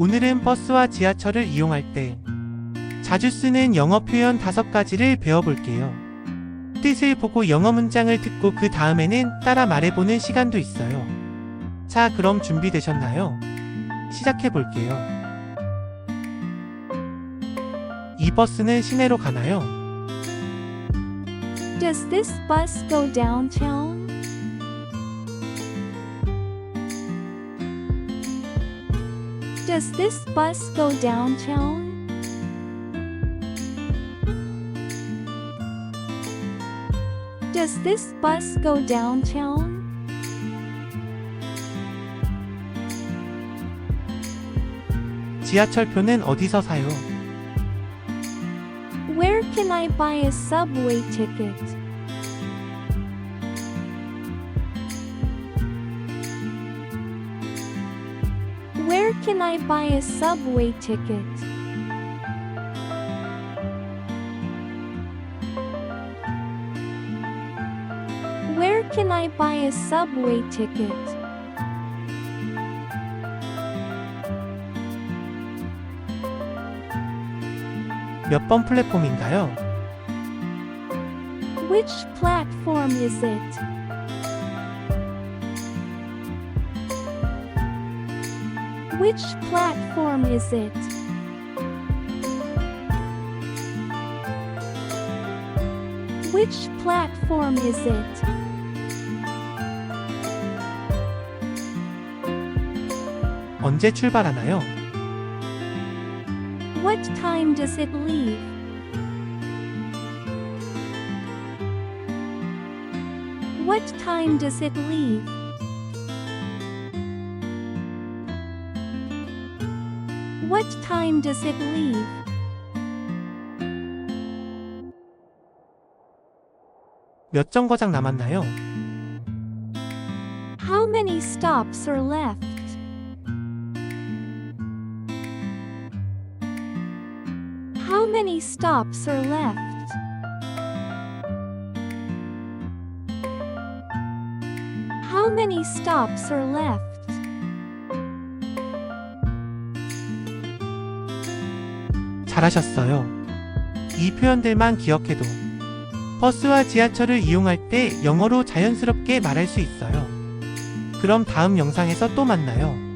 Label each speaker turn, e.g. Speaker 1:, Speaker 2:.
Speaker 1: 오늘은 버스와 지하철을 이용할 때 자주 쓰는 영어 표현 다섯 가지를 배워볼게요. 뜻을 보고 영어 문장을 듣고 그 다음에는 따라 말해보는 시간도 있어요. 자, 그럼 준비되셨나요? 시작해볼게요. 이 버스는 시내로 가나요?
Speaker 2: Does this bus go downtown? Does this bus go downtown? Does this bus go downtown?
Speaker 1: 지하철표는 어디서 사요?
Speaker 2: Where can I buy a subway ticket? Where can I buy a subway ticket? Where can I buy a subway ticket?
Speaker 1: 몇 번 플랫폼인가요?
Speaker 2: Which platform is it? Which platform is it? Which platform is it?
Speaker 1: 언제 출발하나요?
Speaker 2: What time does it leave? What time does it leave? What time does it leave?
Speaker 1: 몇 정거장 남았나요?
Speaker 2: How many stops are left? How many stops are left? How many stops are left?
Speaker 1: 잘하셨어요. 이 표현들만 기억해도 버스와 지하철을 이용할 때 영어로 자연스럽게 말할 수 있어요. 그럼 다음 영상에서 또 만나요.